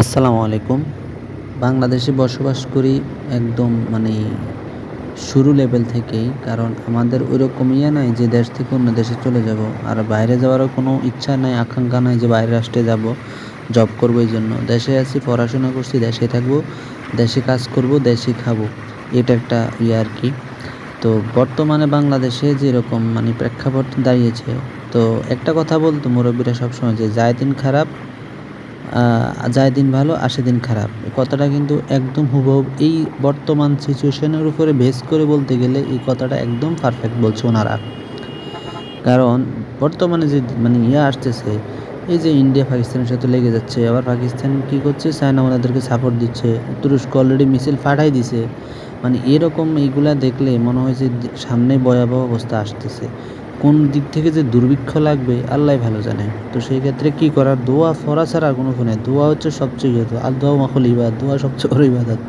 আসসালামু আলাইকুম। বাংলাদেশে বসবাস করি একদম মানে শুরু লেভেল থেকেই, কারণ আমাদের ওইরকম ইয়ে নাই যে দেশ থেকে অন্য দেশে চলে যাব। আর বাইরে যাওয়ারও কোনো ইচ্ছা নাই, আকাঙ্ক্ষা নাই যে বাইরে রাষ্ট্রে যাব জব করব এই জন্য দেশে আছি, পড়াশোনা করছি, দেশে থাকব, দেশে কাজ করব, দেশে খাব। এটা একটা ইয়ে আর কি। তো বর্তমানে বাংলাদেশে যেরকম মানে প্রেক্ষাপট দাঁড়িয়েছে, তো একটা কথা বলতো মুরব্বীরা সবসময় যে যায় দিন খারাপ যায় দিন ভালো আসে দিন খারাপ। কথাটা কিন্তু একদম হুবহু এই বর্তমান সিচুয়েশনের উপরে বেস করে বলতে গেলে এই কথাটা একদম পারফেক্ট বলছে ওনারা। কারণ বর্তমানে যে মানে ইয়ে আসতেছে, এই যে ইন্ডিয়া পাকিস্তানের সাথে লেগে যাচ্ছে, আবার পাকিস্তান কী করছে? চায়না ওনাদেরকে সাপোর্ট দিচ্ছে, তুরস্ক অলরেডি মিছিল ফাটাই দিছে। মানে এরকম এইগুলা দেখলে মনে হয় যে সামনে ভয়াবহ অবস্থা আসতেছে। কোন দিক থেকে যে দুর্ভিক্ষ লাগবে, আল্লাহ ভালো জানে। তো সেই ক্ষেত্রে কী করার দোয়া ফরা ছাড়া কোনো ফোনে। দোয়া হচ্ছে সবচেয়ে ইয়ে আর দোয়া মাখল ইবাদ দোয়া সবচেয়ে বড় ইবাদত।